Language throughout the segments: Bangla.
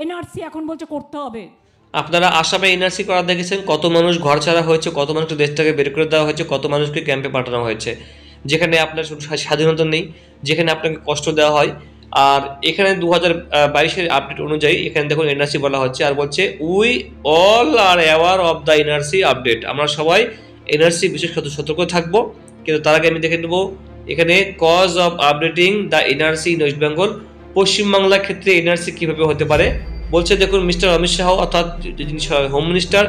এনআরসি এখন বলছে করতে হবে। আপনারা আসামে এনআরসি করা দেখেছেন কত মানুষ ঘর ছাড়া হয়েছে, কত মানুষকে দেশ থেকে বের করে দেওয়া হয়েছে, কত মানুষকে ক্যাম্পে পাঠানো হয়েছে। যেখানে আপনার স্বাধীনতা নেই, যেখানে আপনাকে কষ্ট দেওয়া হয়। আর এখানে দু হাজার বাইশের আপডেট অনুযায়ী এখানে দেখুন এনআরসি বলা হচ্ছে আর বলছে we all are aware of the NRC update আমরা সবাই এনআরসি বিশেষ সত- সতর্ক থাকব, কিন্তু তার আগে আমি দেখে নেব, এখানে cause of updating the NRC in West Bengal পশ্চিমবাংলার ক্ষেত্রে এনআরসি কীভাবে হতে পারে? বলছে, দেখুন, মিস্টার অমিত শাহ অর্থাৎ যিনি home minister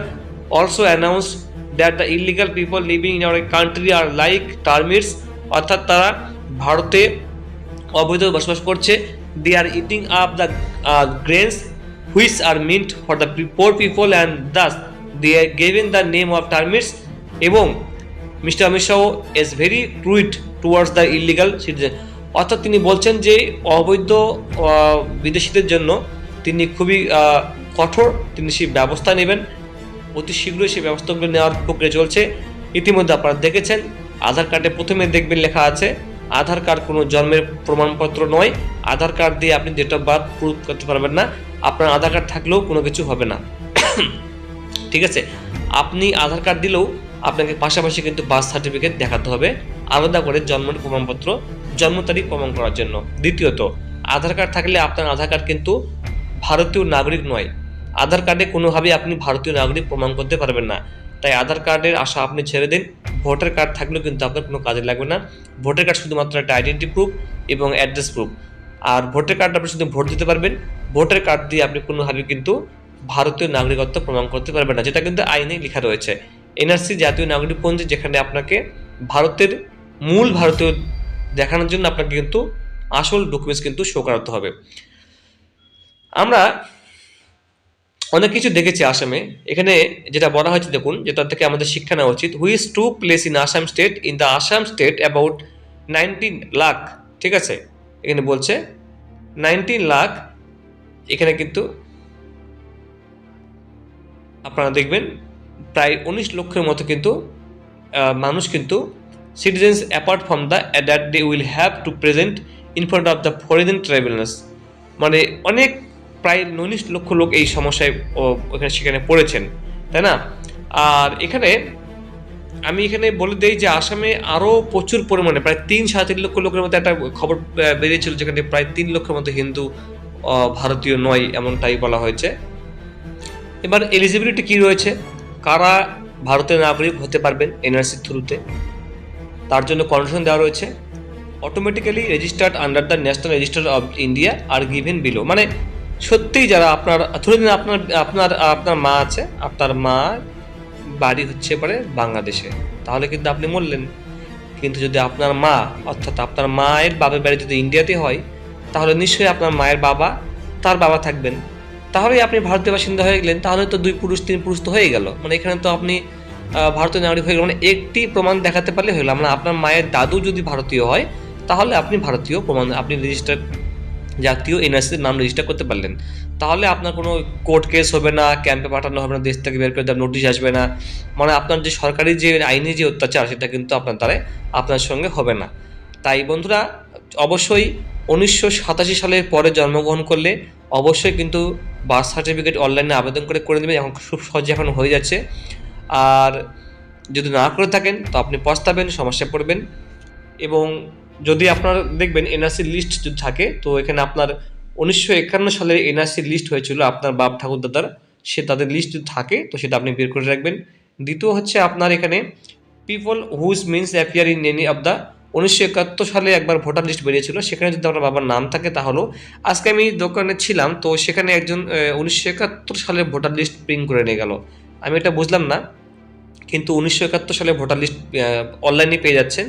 also announce that the illegal people living in our country are like termites অর্থাৎ তারা ভারতে অবৈধ বসবাস করছে। They are eating up the grains which are meant for the poor people and thus they are given the name of termites এবং mister Amit Shah is very cruel towards the illegal citizen অর্থাৎ তিনি বলছেন যে, অবৈধ বিদেশিদের জন্য তিনি খুবই কঠোর। তিনি সেই ব্যবস্থা নেবেন। অতি শীঘ্রই সেই ব্যবস্থাগুলো নেওয়ার প্রক্রিয়া চলছে। ইতিমধ্যে আপনারা দেখেছেন, আধার কার্ডে প্রথমে দেখবেন লেখা আছে, আধার কার্ড কোনো জন্মের প্রমাণপত্র নয়। আধার কার্ড দিয়ে আপনি ডেট অফ বার্থ প্রুফ করতে পারবেন না। আপনার আধার কার্ড থাকলেও কোনো কিছু হবে না। ঠিক আছে? আপনি আধার কার্ড দিলেও আপনাকে পাশাপাশি কিন্তু বার্থ সার্টিফিকেট দেখাতে হবে। আলাদা করে জন্মের প্রমাণপত্র, জন্ম তারিখ প্রমাণ করার জন্য। দ্বিতীয়ত, আধার কার্ড থাকলে আপনার আধার কার্ড কিন্তু ভারতীয় নাগরিক নয়। আধার কার্ডে কোনোভাবেই আপনি ভারতীয় নাগরিক প্রমাণ করতে পারবেন না। তাই আধার কার্ডের আশা আপনি ছেড়ে দিন। ভোটার কার্ড থাকলেও কিন্তু আপনার কোনো কাজে লাগবে না। ভোটার কার্ড শুধুমাত্র একটা আইডেন্টি প্রুফ এবং অ্যাড্রেস প্রুফ আর ভোটার কার্ড আপনি শুধু ভোট দিতে পারবেন। ভোটার কার্ড দিয়ে আপনি কোনোভাবে কিন্তু ভারতীয় নাগরিকত্ব প্রমাণ করতে পারবেন না, যেটা কিন্তু আইনে লেখা রয়েছে। এনআরসি জাতীয় নাগরিক পঞ্জি যেখানে আপনাকে ভারতের মূল ভারতীয় দেখানোর জন্য আপনাকে কিন্তু আসল ডকুমেন্টস কিন্তু শো করাতে হবে। আমরা অনেক কিছু দেখেছি আসামে। এখানে যেটা বলা হয়েছে, দেখুন যেটা থেকে আমাদের শিক্ষা নেওয়া উচিত। Which to place in Assam state in the Assam state about nineteen lakh ঠিক আছে? এখানে বলছে নাইনটিন লাখ এখানে কিন্তু আপনারা দেখবেন, প্রায় উনিশ লক্ষের মতো কিন্তু মানুষ কিন্তু citizens apart from the that they will have to present in front of the foreign travellers মানে অনেক প্রায় উনিশ লক্ষ লোক এই সমস্যায় ওখানে সেখানে পড়েছেন, তাই না? আর এখানে আমি এখানে বলে দিই যে আসামে আরও প্রচুর পরিমাণে, প্রায় তিন সাড়ে তিন লক্ষ লোকের মধ্যে একটা খবর বেরিয়েছিল যেখানে প্রায় তিন লক্ষের মতো হিন্দু ভারতীয় নয় এমনটাই বলা হয়েছে। এবার এলিজিবিলিটি কি রয়েছে? কারা ভারতের নাগরিক হতে পারবেন এনআরসির থ্রুতে? তার জন্য কন্ডিশন দেওয়া রয়েছে। Automatically registered under the national register of India are given below মানে সত্যিই যারা আপনার ধরে নিন আপনার আপনার আপনার মা আছে, আপনার মা বাড়ি হচ্ছে পরে বাংলাদেশে। তাহলে কিন্তু আপনি মরলেন। কিন্তু যদি আপনার মা, অর্থাৎ আপনার মায়ের বাবার বাড়ি যদি ইন্ডিয়াতে হয়, তাহলে নিশ্চয়ই আপনার মায়ের বাবা, তার বাবা থাকবেন। তাহলেই আপনি ভারতীয় বাসিন্দা হয়ে গেলেন, তাহলে তো দুই পুরুষ, তিন পুরুষ তো হয়ে গেল। মানে এখানে তো আপনি ভারতীয় নাগরিক হয়ে গেল মানে একটি প্রমাণ দেখাতে পারলে হয়ে গেল। মানে আপনার মায়ের দাদু যদি ভারতীয় হয়, তাহলে আপনি ভারতীয় প্রমাণ, আপনি রেজিস্টার জাতীয় এনআরসির নাম রেজিস্টার করতে পারলেন। তাহলে আপনার কোনো কোর্ট কেস হবে না ক্যাম্পে পাঠানো হবে না, দেশ থেকে বের করে দেওয়ার নোটিশ আসবে না। মানে আপনার যে সরকারি যে আইনি যে অত্যাচার, সেটা কিন্তু আপনার দ্বারা আপনার সঙ্গে হবে না। তাই বন্ধুরা, অবশ্যই উনিশশো সাতাশি সালের পরে জন্মগ্রহণ করলে অবশ্যই কিন্তু বার্থ সার্টিফিকেট অনলাইনে আবেদন করে করে নেবেন। এখন খুব সহজে এখন হয়ে যাচ্ছে। আর যদি না করে থাকেন, তো আপনি পস্তাবেন, সমস্যায় পড়বেন। এবং যদি আপনার দেখবেন এনআরসি লিস্ট যদি থাকে, তো এখানে আপনার উনিশশো একান্ন সালের এনআরসি লিস্ট হয়েছিল আপনার বাপ ঠাকুর দাদার সে তাদের লিস্ট যদি থাকে, তো সেটা আপনি বের করে রাখবেন। দ্বিতীয় হচ্ছে আপনার এখানে people whose means appear in any of the উনিশশো একাত্তর সালে একবার ভোটার লিস্ট বেরিয়েছিল। সেখানে যদি আপনার বাবার নাম থাকে, তাহলেও আজকে আমি দোকানে ছিলাম, তো সেখানে একজন উনিশশো একাত্তর সালে ভোটার লিস্ট প্রিন্ট করে নিয়ে গেল। আমি এটা বুঝলাম না, কিন্তু উনিশশো একাত্তর সালে ভোটার লিস্ট অনলাইনে পেয়ে যাচ্ছেন।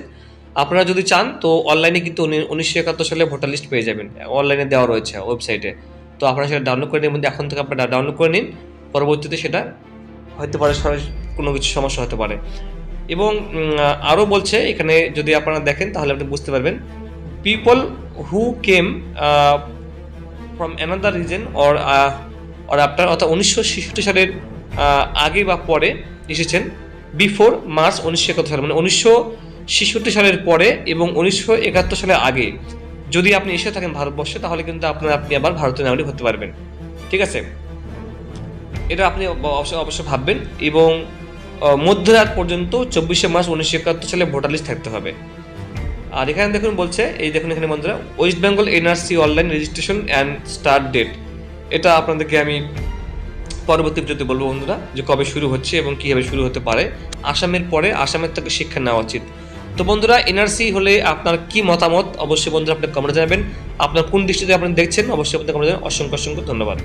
আপনারা যদি চান, তো অনলাইনে কিন্তু উনিশশো একাত্তর সালে ভোটার লিস্ট পেয়ে যাবেন। অনলাইনে দেওয়া রয়েছে ওয়েবসাইটে তো আপনারা সেটা ডাউনলোড করে নিন এখন থেকে আপনারা ডাউনলোড করে নিন। পরবর্তীতে সেটা হতে পারে কোনো কিছু সমস্যা হতে পারে। এবং আরও বলছে, এখানে যদি আপনারা দেখেন, তাহলে আপনি বুঝতে পারবেন। People who came from another region or or আপনার অর্থাৎ উনিশশো ছেষট্টি সালের আগে বা পরে এসেছেন। বিফোর মার্চ উনিশশো একাত্তর সালে মানে উনিশশো ছেষট্টি সালের পরে এবং উনিশশো একাত্তর সালের আগে। যদি আপনি এসে থাকেন ভারতবর্ষে, তাহলে কিন্তু আপনার, আপনি আবার ভারতীয় নাগরিক হতে পারবেন। ঠিক আছে? এটা আপনি অব- অবশ্যই অবশ্যই ভাববেন। এবং মধ্যরাত পর্যন্ত চব্বিশে মার্চ উনিশশো একাত্তর সালে ভোটার লিস্ট থাকতে হবে। আর এখানে দেখুন বলছে, এই দেখুন এখানে বন্ধুরা, West Bengal NRC online registration and start date. এটা আপনাদেরকে আমি পরবর্তী ভিডিওতে বলব বন্ধুরা, যে কবে শুরু হচ্ছে এবং কীভাবে শুরু হতে পারে। আসামের পরে, আসামের থেকে শিক্ষা নেওয়া উচিত। তো বন্ধুরা এনআরসি হলে আপনার কি মতামত? অবশ্যই বন্ধুরা, আপনি কমেন্টে জানাবেন। আপনার কোন দৃষ্টিতে আপনি দেখছেন, অবশ্যই আপনাদের কমেন্টে জানাবেন। অসংখ্য অসংখ্য ধন্যবাদ।